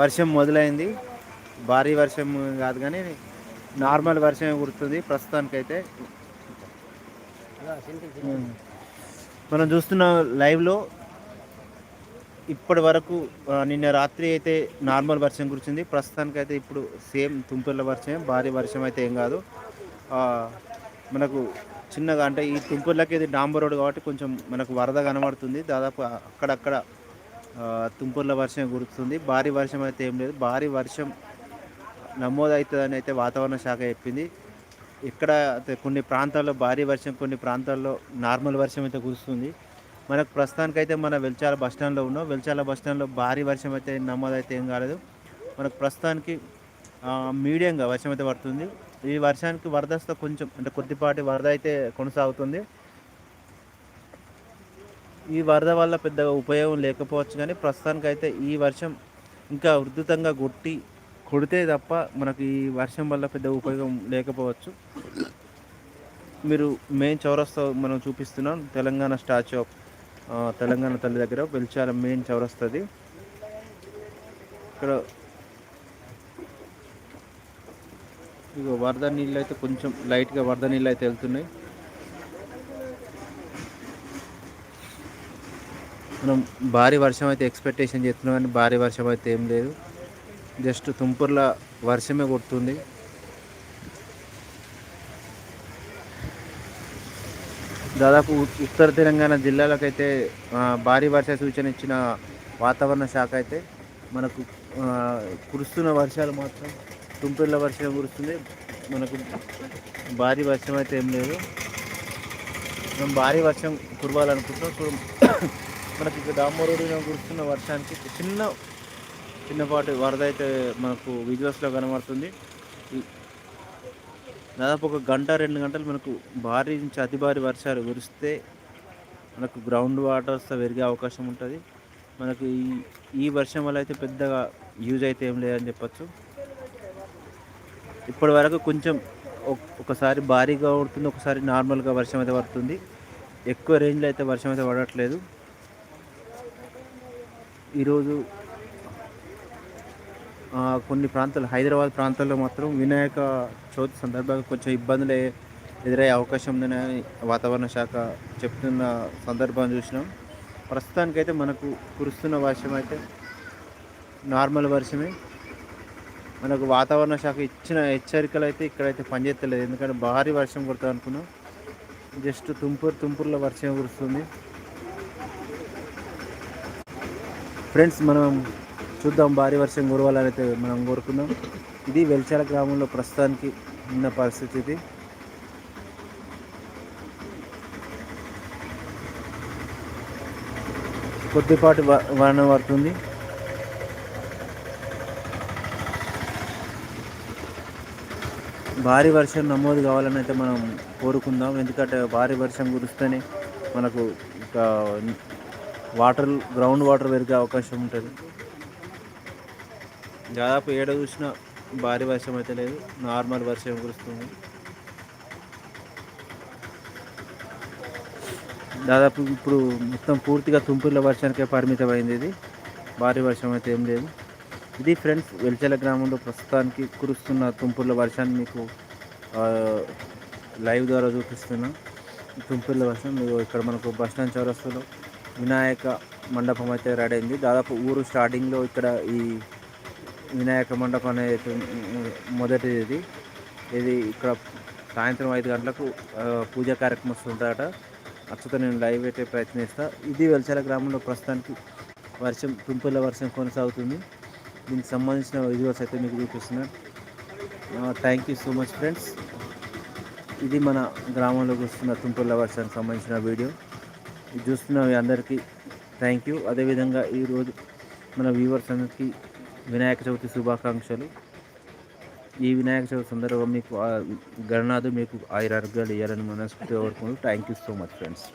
వర్షం మొదలైంది. భారీ వర్షం కాదు కానీ నార్మల్ వర్షమే కుడుతుంది ప్రస్తుతానికైతే. మనం చూస్తున్న లైవ్లో ఇప్పటి వరకు నిన్న రాత్రి అయితే నార్మల్ వర్షం కురిచింది. ప్రస్తుతానికైతే ఇప్పుడు సేమ్ తుంపర్ల వర్షమే భారీ వర్షం అయితే ఏం కాదు. మనకు చిన్నగా అంటే ఈ తుంపర్లకి ఇది డాంబర్ రోడ్ కాబట్టి కొంచెం మనకు వరద కనబడుతుంది. దాదాపు అక్కడక్కడ తుంపర్ల వర్షం కురుస్తుంది. భారీ వర్షం అయితే ఏం లేదు. భారీ వర్షం నమోదవుతుందని అయితే వాతావరణ శాఖ చెప్పింది. ఇక్కడ కొన్ని ప్రాంతాల్లో భారీ వర్షం కొన్ని ప్రాంతాల్లో నార్మల్ వర్షం అయితే కురుస్తుంది. మనకు ప్రస్తుతానికైతే మన వెల్చాల బస్టాండ్లో ఉన్నాం. వెల్చాల బస్టాండ్లో భారీ వర్షం అయితే నమోదైతే ఏం కాలేదు. మనకు ప్రస్తుతానికి మీడియంగా వర్షం అయితే పడుతుంది. ఈ వర్షానికి వరదస్తో కొంచెం అంటే కొద్దిపాటి వరద అయితే కొనసాగుతుంది. ఈ వరద వల్ల పెద్దగా ఉపయోగం లేకపోవచ్చు కానీ ప్రస్తుతానికైతే ఈ వర్షం ఇంకా ఉధృతంగా కొట్టి కొడితే తప్ప మనకి ఈ వర్షం వల్ల పెద్ద ఉపయోగం లేకపోవచ్చు. మీరు మెయిన్ చౌరస్తా మనం చూపిస్తున్నాం. తెలంగాణ స్టాచ్యూ ఆఫ్ తెలంగాణ తల్లి దగ్గర వెలిచాల మెయిన్ చౌరస్తది ఇక్కడ ఇక వరద నీళ్ళు అయితే కొంచెం లైట్గా వరద నీళ్ళు అయితే వెళ్తున్నాయి. మనం భారీ వర్షం అయితే ఎక్స్పెక్టేషన్ చేస్తున్నాం కానీ భారీ వర్షం అయితే ఏం లేదు. జస్ట్ తుంపర్ల వర్షమే కొడుతుంది. దాదాపు ఉత్తర తెలంగాణ జిల్లాలకైతే భారీ వర్ష సూచన ఇచ్చిన వాతావరణ శాఖ అయితే మనకు కురుస్తున్న వర్షాలు మాత్రం తుంపిర్ల వర్షం కురుస్తుంది. మనకు భారీ వర్షం అయితే ఏం లేదు. మనం భారీ వర్షం కురవాలనుకుంటున్నాం. మనకి ఇక్కడ డాంబోరోడిలో కురుస్తున్న వర్షానికి చిన్న చిన్నపాటి వరద అయితే మనకు విజువల్స్లో కనబడుతుంది. దాదాపు ఒక గంట రెండు గంటలు మనకు భారీ నుంచి అతి భారీ వర్షాలు కురిస్తే మనకు గ్రౌండ్ వాటర్స్ పెరిగే అవకాశం ఉంటుంది. మనకు ఈ ఈ వర్షం వల్ల అయితే పెద్దగా యూజ్ అయితే ఏం లేదని చెప్పచ్చు. ఇప్పటి వరకు కొంచెం ఒకసారి భారీగా పడుతుంది ఒకసారి నార్మల్గా వర్షం అయితే పడుతుంది. ఎక్కువ రేంజ్లో అయితే వర్షం అయితే పడట్లేదు. ఈరోజు కొన్ని ప్రాంతాలు హైదరాబాద్ ప్రాంతాల్లో మాత్రం వినాయక చవితి సందర్భంగా కొంచెం ఇబ్బందులు ఎదురయ్యే అవకాశం ఉందని వాతావరణ శాఖ చెప్తున్న సందర్భం చూసినాం. ప్రస్తుతానికైతే మనకు కురుస్తున్న వర్షం అయితే నార్మల్ వర్షమే. మనకు వాతావరణ శాఖ ఇచ్చిన హెచ్చరికలు అయితే ఇక్కడైతే పనిచేస్తలేదు. ఎందుకంటే భారీ వర్షం కొడతా అనుకున్నాం జస్ట్ తుంపూరు తుంపూరులో వర్షం కురుస్తుంది. ఫ్రెండ్స్ మనం చూద్దాం భారీ వర్షం కురవాలని అయితే మనం కోరుకుందాం. ఇది వెల్చాల గ్రామంలో ప్రస్తుతానికి ఉన్న పరిస్థితి ఇది. కొద్దిపాటి వర్ణం పడుతుంది. భారీ వర్షం నమోదు కావాలని అయితే మనం కోరుకుందాం. ఎందుకంటే భారీ వర్షం కురిస్తేనే మనకు వాటర్ గ్రౌండ్ వాటర్ పెరిగే అవకాశం ఉంటుంది. దాదాపు ఏడ చూసిన భారీ వర్షం అయితే లేదు. నార్మల్ వర్షం కురుస్తుంది. దాదాపు ఇప్పుడు మొత్తం పూర్తిగా తుంపుల వర్షానికే పరిమితమైంది ఇది. భారీ వర్షం అయితే ఏం లేదు. ఇది ఫ్రెండ్స్ వెల్చెల గ్రామంలో ప్రస్తుతానికి కురుస్తున్న తుంపుర్ల వర్షాన్ని మీకు లైవ్ ద్వారా చూపిస్తున్నా. తుంపుర్ల వర్షం ఇక్కడ మనకు బస్ స్టాండ్ చౌరస్తులో వినాయక మండపం అయితే రెడీ అయింది. దాదాపు ఊరు స్టార్టింగ్లో ఇక్కడ ఈ వినాయక మండపం అనేది మొదటిది. ఇది ఇది ఇక్కడ సాయంత్రం ఐదు గంటలకు పూజా కార్యక్రమం వస్తుంటారట అచ్చతో నేను లైవ్ అయితే ప్రయత్నిస్తా. ఇది వెల్చాల గ్రామంలో ప్రస్తుతానికి వర్షం తుంపుల వర్షం కొనసాగుతుంది. దీనికి సంబంధించిన విజువల్స్ అయితే మీకు చూపిస్తున్నాను thank you so much friends ఇది మన గ్రామంలోకి వస్తున్న తుంపుల వర్షానికి సంబంధించిన వీడియో చూస్తున్న అందరికీ థ్యాంక్ యూ అదేవిధంగా ఈరోజు మన వ్యూవర్స్ అందరికీ వినాయక చవితి శుభాకాంక్షలు. ఈ వినాయక చవితి సందర్భంగా మీకు గణనాథు మీకు ఆయురారోగ్యాలు ఇవ్వాలని మనస్ఫూర్తిగా కోరుకుంటూ thank you so much friends